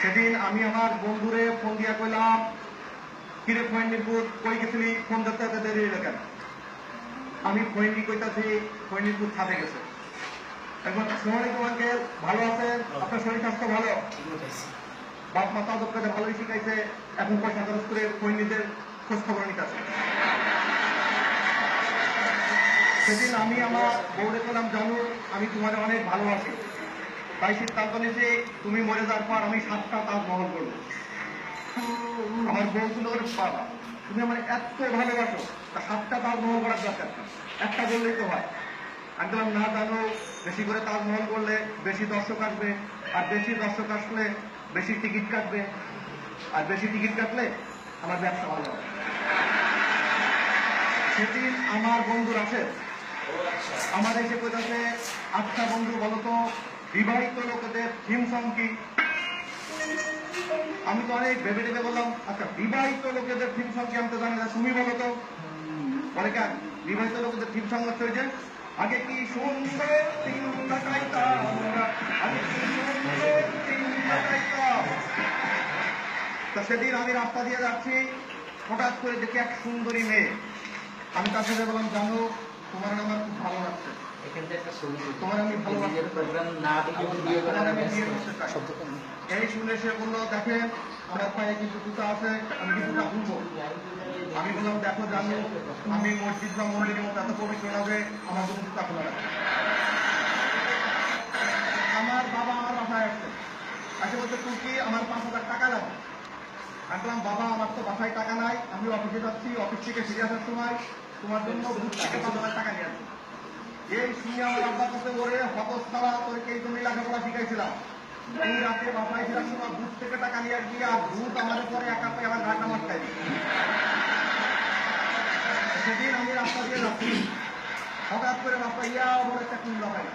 সেদিন আমি আমার বন্ধুরে ফোন দিয়া কইলাম কিরে ফৈনিপুর কই গেছিলি? ফোন ধরতে এত দেরি হইল কেন? আমি ফৈনি কইতাছি ফৈনিপুর ছাদে গেছে। এখন আসসালামাইকুম আঙ্কেল ভালো আছেন? আপনার শরীর স্বাস্থ্য ভালো? বাপ মাতা দপ্তরে ভালোই শিখাইছে এখন পয়সা খরচ করে ফৈনিদের খোঁজ খবর নিতে আসে সেদিন আমি আমার বউরে বললাম জানো আমি তোমার অনেক ভালোবাসি। তাই সিদ্ধান্ত নিয়েছি, তুমি মরে যাওয়ার পর আমি সাতটা তাজমহল করব। আমার বউ ছিল ওর বাবা। তুমি আমার এত ভালোবাসো, তা সাতটা তাজমহল করার দরকার একটা করলেই তো হয়। বললাম, না জানো, বেশি করে তাজমহল করলে বেশি দর্শক আসবে, আর বেশি দর্শক আসলে বেশি টিকিট কাটবে। আর বেশি টিকিট কাটলে আমার ব্যবসা ভালো হবে। সেদিন আমার বন্ধুর আছে আমার এসে কোথাতে আটটা বন্ধু বলতো বিবাহিত লোকেদের থিম সং কি? আমি তো অনেক ভেবে ভেবে বললাম আচ্ছা বিবাহিত লোকেদের থিম সং কি আমি তো জানি না, তুমি বলো তো। বলে কেন বিবাহিত লোকেদের থিম সং হচ্ছে ওই যে, আগে কি সুন্দর দিন কাটাইতাম, আগে কি সুন্দর কাটাইতাম। তো সেদিন আমি রাস্তা দিয়ে যাচ্ছি, হঠাৎ করে দেখি এক সুন্দরী মেয়ে। আমি তার সাথে বললাম, জানো, তোমার আমার খুব ভালো লাগছে। এখান থেকে একটা ছবি তোমার আমি ভালোবাসি। নিজের প্রোগ্রাম না দেখে ভিডিও করে আমি ব্যস্ত। বিয়ে এই শুনে সে বলল দেখেন আমার পায়ে কিছু জুতা আছে আমি কি জুতা আমি বললাম দেখো জানো আমি মসজিদ বা মন্দিরের মতো এত পবিত্র না যে আমার জন্য জুতা খোলা আমার বাবা আমার বাসায় আসছে। আসে বলছে তুই কি আমার পাঁচ হাজার টাকা দাও? আমি বললাম বাবা আমার তো বাসায় টাকা নাই আমি অফিসে যাচ্ছি অফিস থেকে ফিরে আসার সময় তোমার জন্য থেকে পাঁচ হাজার টাকা নিয়ে আসছি এই শুনে আমার আব্বা কাছে ওরে হতস তোরকে এই জন্যই লেখাপড়া শিখাইছিলাম। এই রাতে বাসায় ফেরার সময় বুথ থেকে টাকা নিয়ে আসবি আর ভূত আমার পরে একা পেয়ে আমার ঘাটা মারতাই সেদিন আমি রাস্তা দিয়ে যাচ্ছি। হঠাৎ করে রাস্তা ইয়া বলে একটা কুমড়া পাই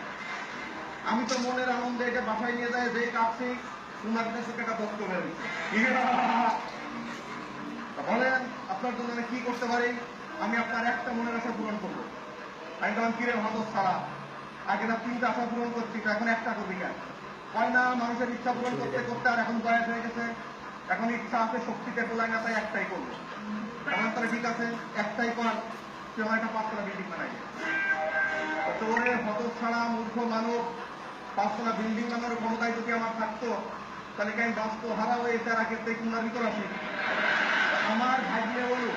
আমি তো মনের আনন্দে এটা বাসায় নিয়ে যায় যে কাটছি কুমার দেশে একটা দত্ত হয়ে বলেন, আপনার জন্য আমি কি করতে পারি? আমি আপনার একটা মনের আশা পূরণ করব। আমি তখন কিরে ভালো ছাড়া আগে না তিনটা আশা পূরণ করছি এখন একটা করবি কেন? হয় না, মানুষের ইচ্ছা পূরণ করতে করতে আর এখন বয়স হয়ে গেছে। এখন ইচ্ছা আছে, শক্তিতে তোলায় না, তাই একটাই করব। এখন তাহলে ঠিক আছে, একটাই কর, তুই আমার একটা পাঁচতলা বিল্ডিং বানাই তোরে হত ছাড়া মূর্খ মানব পাঁচতলা বিল্ডিং বানানোর ক্ষমতায় যদি আমার থাকতো, তাহলে কি আমি হারা হয়ে তার থেকে কুমার ভিতর আসি আমার ভাগ্যে বলুক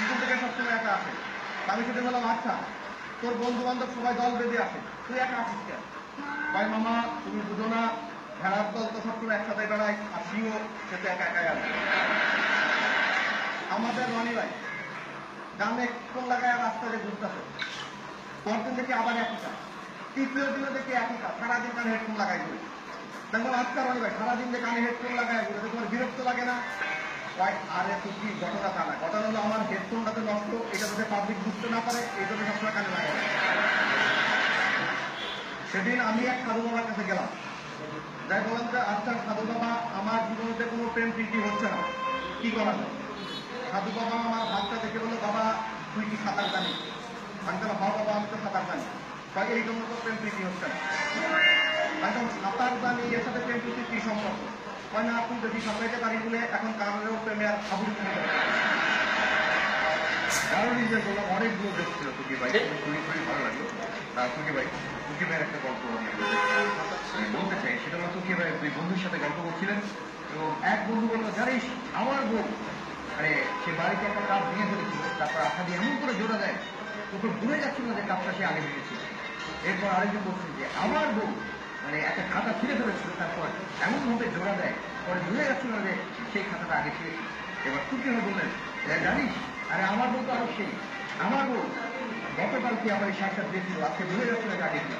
স্কুল থেকে সবসময় একা আসে আমি সেটা বললাম আচ্ছা তোর বন্ধু বান্ধব সবাই দল বেঁধে আসে তুই একা আসিস কেন? ভাই, মামা, তুমি বুঝো না, ভেড়ার দল তো সবসময় একসাথে বেড়ায়, আর সিও, সে তো একা একাই আসে আমাদের রনি ভাই, গ্রামে কোন লাগায় রাস্তা দিয়ে ঘুরতেছে পরদিন দেখি আবার একই কাজ, তৃতীয় দিনে দেখি একই কাজ, সারাদিন কানে হেডফোন লাগাই ঘুরে। দেখো আজকাল রনি ভাই, সারাদিন যে কানে হেডফোন লাগাই ঘুরে তোমার বিরক্ত লাগে না। ভাই আরে তুই কি ঘটনা তা না। ঘটনা হলো আমার হেডফোনটাতে নষ্ট, এটা যাতে পাবলিক বুঝতে না পারে, এই জন্য সবসময় কানে লাগাই সেদিন আমি এক সাধু বাবার কাছে গেলাম। যাই বললাম যে আচ্ছা সাধু বাবা, আমার জীবনে কোনো প্রেম প্রীতি হচ্ছে না। কি করা যায়? সাধু বাবা আমার হাতটা দেখে বলল, বাবা, তুই কি সাঁতার জানি আমি হ্যাঁ বাবা আমি তো সাঁতার জানি। তাই এই জন্য তো প্রেম প্রীতি হচ্ছে না। একদম সাঁতার জানি এর সাথে প্রেম প্রীতি কি সম্পর্ক? হয় না আপনি যদি সাঁতাইতে পারি বলে এখন কারণেও প্রেমে আর বললাম অনেকগুলো দেখছিল তুকি ভাই। খুবই খুবই ভালো লাগল। আর তুকি ভাই তুকি ভাইয়ের একটা গল্প আমি বলতে চাই। সেটা হলো ভাই দুই বন্ধুর সাথে গল্প করছিলেন এবং এক বন্ধু বলল জানিস আমার বউ মানে সে বাড়িতে একটা কাপ ভেঙে ফেলেছিল তারপর আশা দিয়ে এমন করে জোড়া দেয় তোকে ভুলে যাচ্ছিল না যে কাপটা সে আগে ভেঙেছিল এরপর আরেকজন বলছেন যে আমার বউ মানে একটা খাতা ছিঁড়ে ফেলেছিল তারপর এমন ভাবে জোড়া দেয় পরে ভুলে যাচ্ছিল যে সেই খাতাটা আগে ছিঁড়েছিল এবার তুকি ভাই বললেন "এ, জানিস? আরে আমার বউ তো আরও সেই। আমার বউ গতকালকে আমার এই সাক্ষাৎ দিয়েছিল আজকে ভুলে যাচ্ছিল যে আগে ছিল।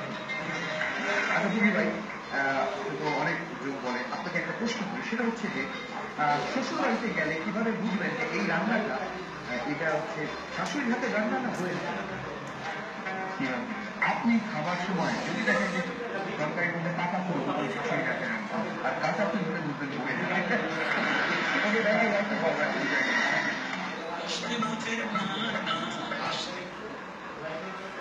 আচ্ছা তুমি ভাই তো অনেক লোক বলে আপনাকে একটা প্রশ্ন করি। সেটা হচ্ছে যে শ্বশুর বাড়িতে গেলে কীভাবে বুঝবেন যে এই রান্নাটা এটা হচ্ছে শাশুড়ির হাতে রান্না না হয়ে আপনি খাবার সময় যদি দেখেন যে তরকারির মধ্যে কাঁচা ফুল শাশুড়ির হাতে রান্না